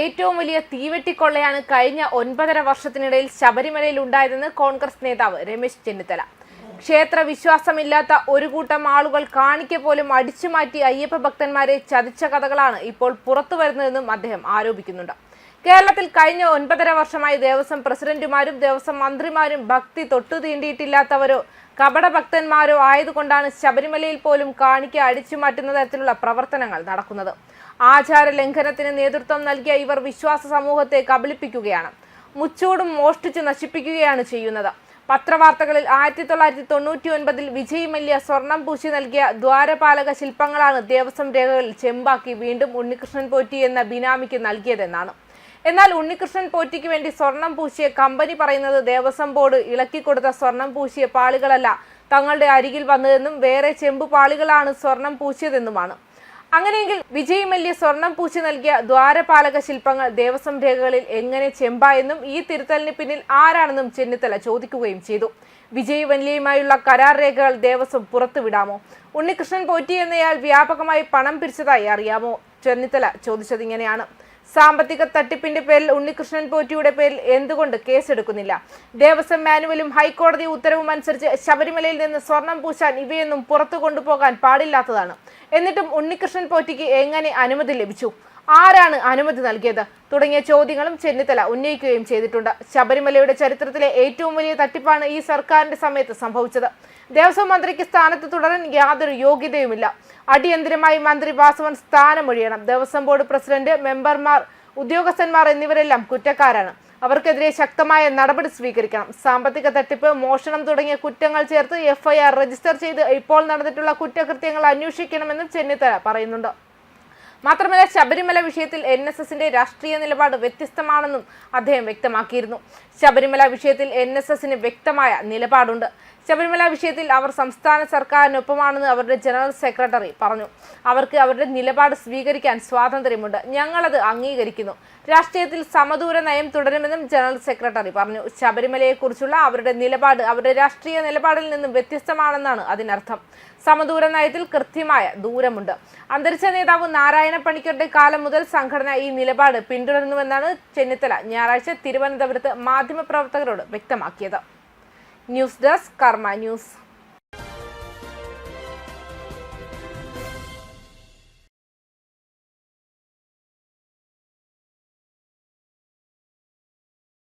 ഏറ്റവും വലിയ തീവെട്ടിക്കൊള്ളയാണ് കഴിഞ്ഞ ഒൻപതര വർഷത്തിനിടയിൽ ശബരിമലയിൽ ഉണ്ടായതെന്ന് കോൺഗ്രസ് നേതാവ് രമേശ് ചെന്നിത്തല. ക്ഷേത്ര വിശ്വാസമില്ലാത്ത ഒരു കൂട്ടം ആളുകൾ കാണിക്ക പോലും അടിച്ചുമാറ്റി അയ്യപ്പ ഭക്തന്മാരെ ചതിച്ച കഥകളാണ് ഇപ്പോൾ പുറത്തു വരുന്നതെന്നും അദ്ദേഹം ആരോപിക്കുന്നുണ്ട്. കേരളത്തിൽ കഴിഞ്ഞ ഒൻപതര വർഷമായി ദേവസ്വം പ്രസിഡന്റുമാരും ദേവസ്വം മന്ത്രിമാരും ഭക്തി തൊട്ടു തീണ്ടിയിട്ടില്ലാത്തവരോ കപടഭക്തന്മാരോ ആയതുകൊണ്ടാണ് ശബരിമലയിൽ പോലും കാണിക്ക അടിച്ചു മാറ്റുന്ന തരത്തിലുള്ള പ്രവർത്തനങ്ങൾ നടക്കുന്നത്. ആചാര ലംഘനത്തിന് നേതൃത്വം നൽകിയ ഇവർ വിശ്വാസ സമൂഹത്തെ കബളിപ്പിക്കുകയാണ്. മുച്ചൂടും മോഷ്ടിച്ചു നശിപ്പിക്കുകയാണ് ചെയ്യുന്നത്. പത്രവാർത്തകളിൽ ആയിരത്തി തൊള്ളായിരത്തി തൊണ്ണൂറ്റി ഒൻപതിൽ വിജയ് മല്യ സ്വർണം പൂശി നൽകിയ ദ്വാരപാലക ശില്പങ്ങളാണ് ദേവസ്വം രേഖകളിൽ ചെമ്പാക്കി വീണ്ടും ഉണ്ണികൃഷ്ണൻ പോറ്റി എന്ന ബിനാമിക്ക് നൽകിയതെന്നാണ്. എന്നാൽ ഉണ്ണികൃഷ്ണൻ പോറ്റിക്ക് വേണ്ടി സ്വർണം പൂശിയ കമ്പനി പറയുന്നത് ദേവസ്വം ബോർഡ് ഇളക്കി കൊടുത്ത സ്വർണം പൂശിയ പാളികളല്ല തങ്ങളുടെ അരികിൽ വന്നതെന്നും വേറെ ചെമ്പു പാളികളാണ് സ്വർണം പൂശിയതെന്നുമാണ്. അങ്ങനെയെങ്കിൽ വിജയ് മല്യ സ്വർണം പൂശി നൽകിയ ദ്വാരപാലക ശില്പങ്ങൾ ദേവസ്വം രേഖകളിൽ എങ്ങനെ ചെമ്പായെന്നും ഈ തിരുത്തലിന് പിന്നിൽ ആരാണെന്നും ചെന്നിത്തല ചോദിക്കുകയും ചെയ്തു. വിജയ് വല്യയുമായുള്ള കരാർ രേഖകൾ ദേവസ്വം പുറത്തുവിടാമോ? ഉണ്ണികൃഷ്ണൻ പോറ്റി എന്നയാൾ വ്യാപകമായി പണം പിരിച്ചതായി അറിയാമോ? ചെന്നിത്തല ചോദിച്ചത് ഇങ്ങനെയാണ് സാമ്പത്തിക തട്ടിപ്പിന്റെ പേരിൽ ഉണ്ണികൃഷ്ണൻ പോറ്റിയുടെ പേരിൽ എന്തുകൊണ്ട് കേസെടുക്കുന്നില്ല? ദേവസ്വം മാനുവലും ഹൈക്കോടതി ഉത്തരവും അനുസരിച്ച് ശബരിമലയിൽ നിന്ന് സ്വർണം പൂശാൻ ഇവയൊന്നും പുറത്തു കൊണ്ടുപോകാൻ പാടില്ലാത്തതാണ്. എന്നിട്ടും ഉണ്ണികൃഷ്ണൻ പോറ്റിക്ക് എങ്ങനെ അനുമതി ലഭിച്ചു? ആരാണ് അനുമതി നൽകിയത്? തുടങ്ങിയ ചോദ്യങ്ങളും ചെന്നിത്തല ഉന്നയിക്കുകയും ചെയ്തിട്ടുണ്ട്. ശബരിമലയുടെ ചരിത്രത്തിലെ ഏറ്റവും വലിയ തട്ടിപ്പാണ് ഈ സർക്കാരിന്റെ സമയത്ത് സംഭവിച്ചത്. ദേവസ്വം മന്ത്രിക്ക് സ്ഥാനത്ത് തുടരാൻ യാതൊരു യോഗ്യതയുമില്ല. അടിയന്തരമായി മന്ത്രി വാസവൻ സ്ഥാനമൊഴിയണം. ദേവസ്വം ബോർഡ് പ്രസിഡന്റ് മെമ്പർമാർ ഉദ്യോഗസ്ഥന്മാർ എന്നിവരെല്ലാം കുറ്റക്കാരാണ്. അവർക്കെതിരെ ശക്തമായ നടപടി സ്വീകരിക്കണം. സാമ്പത്തിക തട്ടിപ്പ് മോഷണം തുടങ്ങിയ കുറ്റങ്ങൾ ചേർത്ത് എഫ്ഐആർ രജിസ്റ്റർ ചെയ്ത് ഇപ്പോൾ നടന്നിട്ടുള്ള കുറ്റകൃത്യങ്ങൾ അന്വേഷിക്കണമെന്നും ചെന്നിത്തല പറയുന്നുണ്ട്. മാത്രമല്ല ശബരിമല വിഷയത്തിൽ എൻ എസ് എസിന്റെ രാഷ്ട്രീയ നിലപാട് വ്യത്യസ്തമാണെന്നും അദ്ദേഹം വ്യക്തമാക്കിയിരുന്നു. ശബരിമല വിഷയത്തിൽ എൻ എസ് എസിന് വ്യക്തമായ നിലപാടുണ്ട്. ശബരിമല വിഷയത്തിൽ അവർ സംസ്ഥാന സർക്കാരിനൊപ്പമാണെന്ന് അവരുടെ ജനറൽ സെക്രട്ടറി പറഞ്ഞു. അവർക്ക് അവരുടെ നിലപാട് സ്വീകരിക്കാൻ സ്വാതന്ത്ര്യമുണ്ട്. ഞങ്ങളത് അംഗീകരിക്കുന്നു. രാഷ്ട്രീയത്തിൽ സമദൂര നയം തുടരുമെന്നും ജനറൽ സെക്രട്ടറി പറഞ്ഞു. ശബരിമലയെക്കുറിച്ചുള്ള അവരുടെ നിലപാട് അവരുടെ രാഷ്ട്രീയ നിലപാടിൽ നിന്നും വ്യത്യസ്തമാണെന്നാണ് അതിനർത്ഥം. സമദൂര നയത്തിൽ കൃത്യമായ ദൂരമുണ്ട്. അന്തരിച്ച നേതാവ് നാരായണ പണിക്കരുടെ കാലം മുതൽ സംഘടന ഈ നിലപാട് പിന്തുടരുന്നുവെന്നാണ് ചെന്നിത്തല ഞായറാഴ്ച തിരുവനന്തപുരത്ത് മാധ്യമപ്രവർത്തകരോട് വ്യക്തമാക്കിയത്. News desk Karma news.